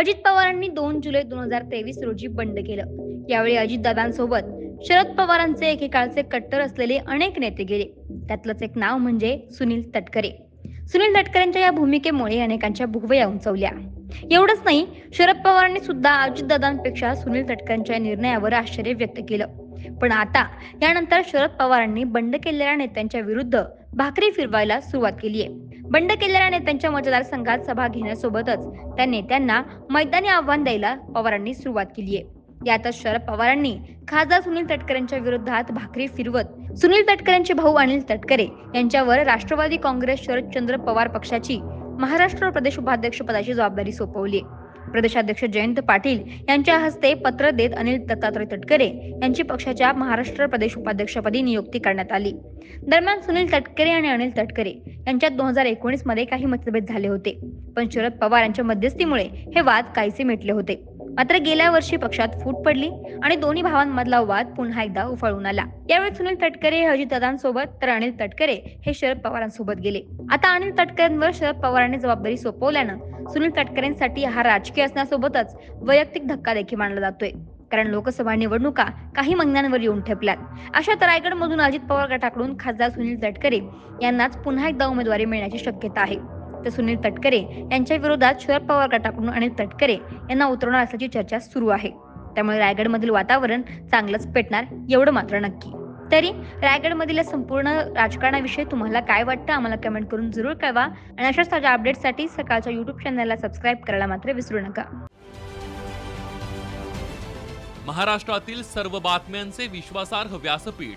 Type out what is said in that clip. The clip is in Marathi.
अजित पवारांनी दोन जुलै दोन हजार तेवीस रोजी बंड केलं. यावेळी अजितदादांसोबत शरद पवारांचे एकेकाळचे कट्टर असलेले अनेक नेते गेले. त्यातलंच एक नाव म्हणजे सुनील तटकरे. सुनील तटकरेंच्या या भूमिकेमुळे अनेकांच्या भुगव्या उंचवल्या. एवढंच नाही शरद पवारांनी सुद्धा अजितदादांपेक्षा सुनील तटकरेंच्या निर्णयावर आश्चर्य व्यक्त केलं. पण आता यानंतर शरद पवारांनी बंड केलेल्या नेत्यांच्या विरुद्ध भाकरी फिरवायला सुरुवात केली आहे बंड केलेल्या नेत्यांच्या मतदारसंघात सभा घेण्यासोबतच त्या नेत्यांना मैदानी आव्हान द्यायला पवारांनी सुरुवात केली आहे. यातच शरद पवारांनी खासदार सुनील तटकरेंच्या विरोधात भाकरी फिरवत सुनील तटकरेंचे भाऊ अनिल तटकरे यांच्यावर राष्ट्रवादी काँग्रेस शरदचंद्र पवार पक्षाची महाराष्ट्र प्रदेश उपाध्यक्ष पदाची जबाबदारी सोपवली प्रदेशाध्यक्ष जयंत पाटील यांच्या हस्ते पत्र देत अनिल दत्तात्रय तटकरे यांची पक्षाच्या महाराष्ट्र प्रदेश उपाध्यक्षपदी नियुक्ती करण्यात आली. दरम्यान सुनील तटकरे आणि अनिल तटकरे यांच्यात दोन हजार एकोणीसमध्ये काही मतभेद झाले होते. पण शरद पवार यांच्या मध्यस्थीमुळे हे वाद काहीसे मिटले होते. मात्र गेल्या वर्षी पक्षात फूट पडली आणि दोन्ही भावांमधला वाद पुन्हा एकदा उफाळून आला. यावेळी सुनील तटकरे हे अजितदादांसोबत तर अनिल तटकरे हे शरद पवारांसोबत गेले. आता अनिल तटकरेंवर शरद पवारांनी जबाबदारी सोपवल्यानं सुनील तटकरेंसाठी हा राजकीय असण्यासोबतच वैयक्तिक धक्का देखील मानला जातोय. कारण लोकसभा निवडणुका काही महिन्यांवर येऊन ठेपल्यात. अशात रायगडमधून अजित पवार गटाकडून खासदार सुनील तटकरे यांनाच पुन्हा एकदा उमेदवारी मिळण्याची शक्यता आहे. तर सुनील तटकरे यांच्या विरोधात शरद पवार गटाकडून अनिल तटकरे यांना उतरवणार असल्याची चर्चा सुरू आहे. त्यामुळे रायगडमधील वातावरण चांगलंच पेटणार एवढं मात्र नक्की. तरी रायगडमधील या संपूर्ण राजकारणाविषयी तुम्हाला काय वाटतं आम्हाला कमेंट करून जरूर कळवा. आणि अशाच ताज्या अपडेटसाठी सकाळच्या युट्यूब चॅनलला सबस्क्राईब करायला मात्र विसरू नका. महाराष्ट्रातील सर्व बातम्यांचे विश्वासार्ह व्यासपीठ